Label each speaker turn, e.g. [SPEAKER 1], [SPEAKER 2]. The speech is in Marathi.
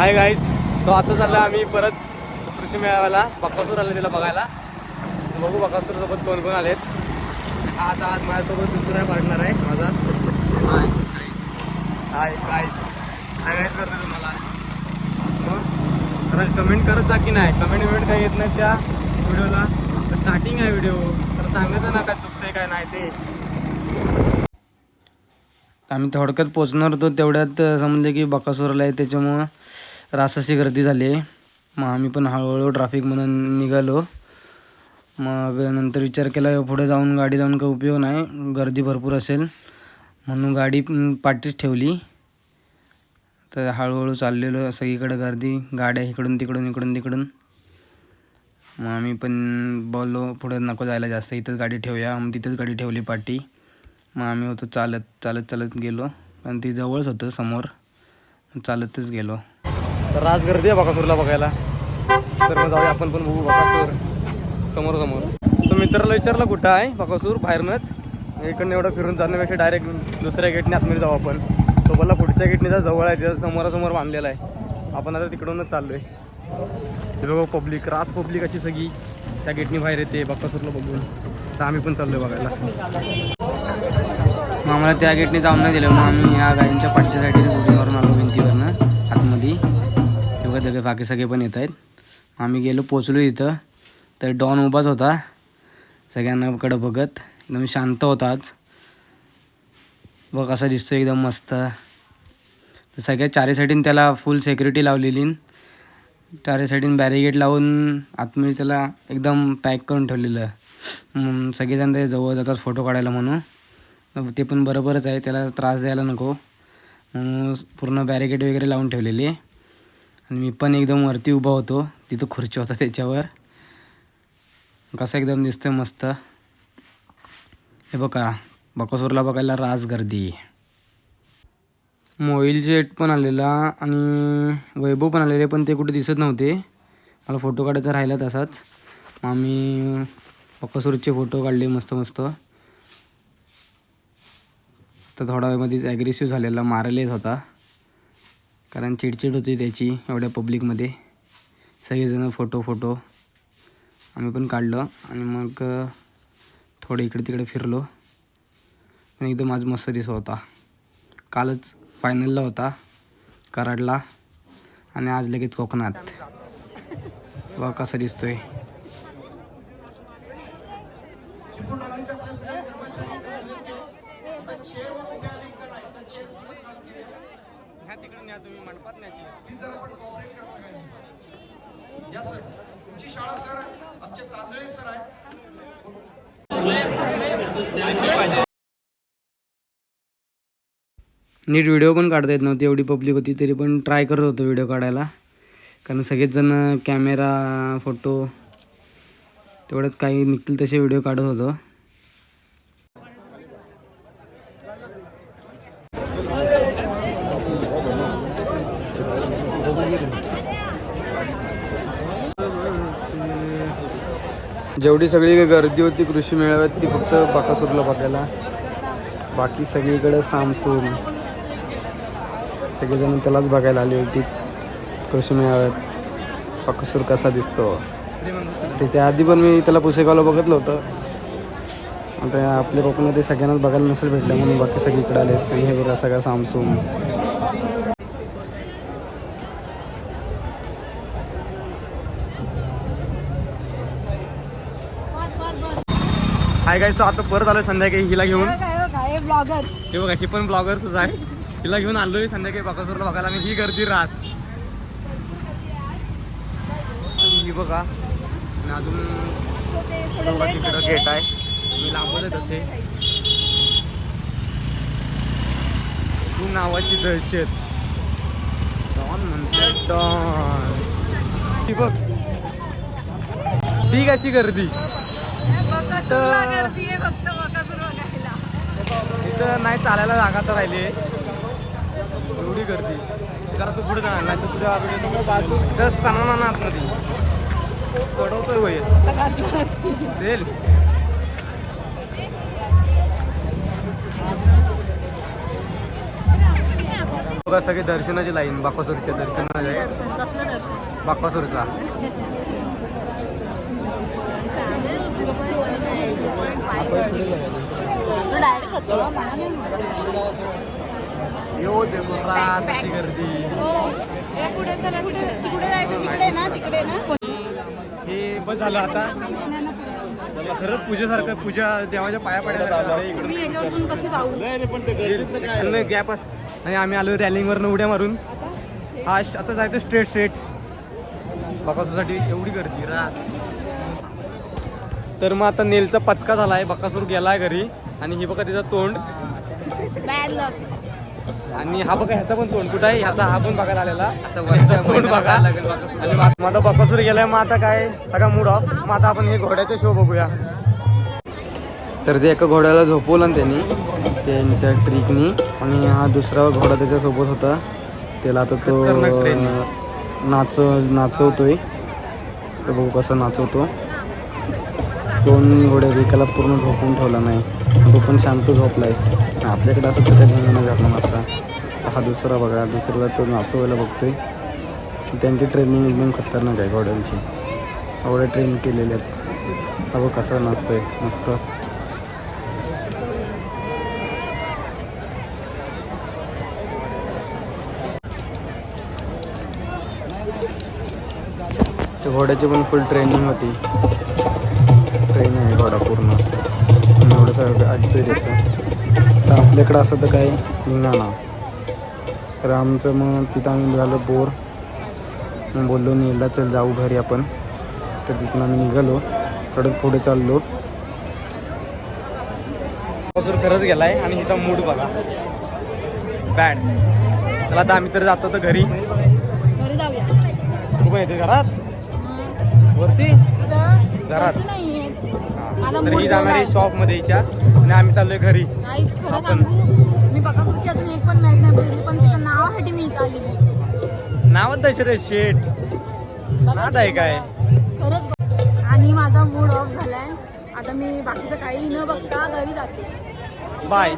[SPEAKER 1] हाय गाईज सो आता चाललं आम्ही परत कृषी मेळाव्याला. बकासूर आले तिला बघायला. बघू बक्कासूरसोबत कोण कोण आलेत. आज आज माझ्यासोबत दुसरा पार्टनर आहे माझा. हाय हाय गाईज हाय गाईज करतो तुम्हाला. मग कमेंट करत जा की नाही. कमेंट विमेंट काही येत नाही त्या व्हिडिओला. स्टार्टिंग आहे व्हिडिओ. तर सांगायचं ना काय चुकतंय काय नाही ते. आम्ही थोडक्यात पोचणार होतो तेवढ्यात समजले की बकासूरला आहे त्याच्यामुळं रासाची गर्दी झाली आहे. मग आम्ही पण हळूहळू ट्रॅफिकमधून निघालो. मग नंतर विचार केला पुढे जाऊन गाडी लावून काही उपयोग नाही. गर्दी भरपूर असेल. म्हणून गाडी पाठीच ठेवली. तर हळूहळू चाललेलो सगळीकडे गर्दी. गाड्या इकडून तिकडून इकडून तिकडून. मग आम्ही पण बोललो पुढे नको जायला जास्त इथंच गाडी ठेवूया. मग तिथंच गाडी ठेवली पाठी. मग आम्ही होतो चालत चालत चालत गेलो. पण ती जवळच होतं समोर. चालतच गेलो. तर आज गर्दी आहे बकासूरला बघायला. तर मग जाऊया आपण पण बघू बकासूर. समोर समोर सो मित्राला विचारलं कुठं आहे बकासूर? बाहेरूनच. इकडनं एवढं फिरून जाण्यापेक्षा डायरेक्ट दुसऱ्या गेटने आतमध्ये जाऊ आपण. तो बोला पुढच्या गेटने जा जवळ आहे तिथं समोरासमोर बांधलेला आहे. आपण आता तिकडूनच चाललो आहे बघा पब्लिक रास पब्लिक अशी सगळी. त्या गेटनी बाहेर येते बकासूरला बघून. तर आम्ही पण चाललोय बघायला. मग आम्हाला त्या गेटने जाऊन नाही दिलं मग आम्ही या गाडींच्या पाठच्या साईडने बुकिंग आलो भिंतीवरनं. सगळे बाकी सगळे पण येत आहेत. आम्ही गेलो पोचलो इथं. तर डॉन उभाच होता. सगळ्यांना कडं बघत. एकदम शांत होता आज. बघ कसा दिसतो एकदम मस्त. तर सगळ्या चारी साईडीन त्याला फुल सेक्युरिटी लावलेली. चारी साईडीन बॅरिगेट लावून आतमध्ये त्याला एकदम पॅक करून ठेवलेलं. सगळेजण ते जवळ जातात फोटो काढायला म्हणून. ते पण बरोबरच आहे. त्याला त्रास द्यायला नको. पूर्ण बॅरिगेट वगैरे लावून ठेवलेली. आणि मी पण एकदम वरती उभा होतो. तिथं खुर्ची होता त्याच्यावर. कसं एकदम दिसतोय मस्त. हे बघा बकासूरला बघायला रास गर्दी. मोईल जेट पण आलेला आणि वैभव पण आलेले पण ते कुठे दिसत नव्हते. मला फोटो काढायचा राहिला तसाच. मग आम्ही बकासूरचे फोटो काढले मस्त मस्त. तर थोडा वेळमध्येच ॲग्रेसिव्ह झालेला मारलेच होता. कारण चिडचिड होती त्याची एवढ्या पब्लिकमध्ये सगळेजणं फोटो फोटो आम्ही पण काढलो आणि मग थोडं इकडे तिकडे फिरलो. पण एकदम आज मस्त दिसत होता. कालच फायनलला होता कराडला. आणि आज लगेच कोकणात. वा कसा दिसतोय. नीट व्हिडिओ पण काढता येत नव्हती एवढी पब्लिक होती तरी पण ट्राय करत होतो व्हिडिओ काढायला. कारण सगळेच जण कॅमेरा फोटो तेवढ्यात काही निघतील तसे व्हिडिओ काढत होतो. जेवढी सगळी गर्दी होती कृषी मेळाव्यात ती फक्त बाकासूरला बघायला. बाकी सगळीकडे सामसूम. सगळेजण त्यालाच बघायला आली होती कृषी मेळाव्यात. बाकासूर कसा दिसतो? तिथे आधी पण मी त्याला पुसेगावला बघितलं होतं. आता आपल्या कोकणात ते सगळ्यांनाच बघायला नसेल भेटलं म्हणून बाकी सगळीकडे आले. हे बघा सगळं सामसूम. हाय काय सो आता परत आलोय संध्याकाळी हिला घेऊन.
[SPEAKER 2] ब्लॉगर
[SPEAKER 1] हे बघा ही पण ब्लॉगरच आहे. हिला घेऊन आलोय संध्याकाळी बाकासूरला बघायला आणि ही गर्दी रास. ही बघा आणि अजून बघा तिकडं गेट आहे. मी लांबवले तसे. तू नावाची दहशत. डॉन म्हणते डॉन ती बघ. ती कशी गर्दी. इथं नाही चालायला जागा तर राहिली. एवढी गर्दी. जरा तू पुढे जाणार नाही तर तुझ्या जस्ट सणा ना आतमध्ये चढवतोय चल. बघा सगळी दर्शनाची लाईन बाकासूरच्या दर्शनाची आहे
[SPEAKER 2] दर्शन कसलं दर्शन
[SPEAKER 1] बाकासूरचा
[SPEAKER 2] डायरेक्ट होतो मला नाही माहीत.
[SPEAKER 1] यो गर्दी
[SPEAKER 2] हो. पुढे चला तिकडे तिकडे जायचं तिकडे ना तिकडे ना
[SPEAKER 1] हे बस झालं आता खरंच पूजेसारखं पूजा देवाच्या पाया पडायला गॅप असत आणि आम्ही आलो रॅलिंगवरनं उड्या मारून हा आता जायचं स्ट्रेट स्ट्रेट बकासूरसाठी एवढी गर्दी रास तर मग आता नेलचा पचका झाला आहे बकासूर गेलाय घरी. आणि ही बघा तिचं तोंड.
[SPEAKER 2] बॅड लक
[SPEAKER 1] आणि हा बघा ह्याचा पण तोंड कुठं आहे? ह्याचा हा पण बघा झालेला ह्याचा तोंड बघा. आणि आता बकासूर गेलाय मग आता काय? सगळा मूड ऑफ मग आता आपण हे घोड्याचा शो बघूया. तर ते एका घोड्याला झोपवलं ना त्यांनी त्यांच्या ट्रिकनी आणि हा दुसरा घोडा त्याच्यासोबत होता. त्याला आता तो नाचव नाचवतोय. तर बघू कसं नाचवतो. दोन घोडे एकाला पूर्ण झोपून ठेवला नाही. तो पण शांत झोपला आहे आपल्याकडे असं तर कधी नाही घातला नसता हा दुसरा बघा दुसऱ्याला तो नाचवायला बघतोय. त्यांची ट्रेनिंग एकदम खतरनाक आहे घोड्यांची. एवढे ट्रेन केलेले आहेत. अगं बघ कसं नाचतोय मस्त. घोड्याची पण फुल ट्रेनिंग होती. ट्रेन आहे घोडा पूर्ण. एवढं सगळं ऐकतोय त्याचं. तर आपल्याकडं असं तर काही निघा ना. तर आमचं मग तिथं आम्ही झालं बोर. मग बोललो नेला चल जाऊ घरी आपण. तर तिथून आम्ही निघालो. थोडं पुढे चाललो. खरंच गेलाय आणि हिचा मूड बघा. बॅड चला आता आम्ही तर जातो तर घरी.
[SPEAKER 2] घरी जाऊया.
[SPEAKER 1] तू पण येते घरात? वरती? घरात. तर ही जाणार आहे. शॉपमध्ये हिच्या. आणि आम्ही चाललोय घरी.
[SPEAKER 2] खरं सांगू. मी बघा अजून एक पण मॅच नाही बघितली पण तिच्या नावासाठी मी इथं आलेली
[SPEAKER 1] नावात दशरे शेट
[SPEAKER 2] बघा
[SPEAKER 1] नाद आहे काय?
[SPEAKER 2] खरंच. आणि माझा मूड ऑफ झालाय. आता मी बाकीचं काही न बघता घरी जाते.
[SPEAKER 1] बाय.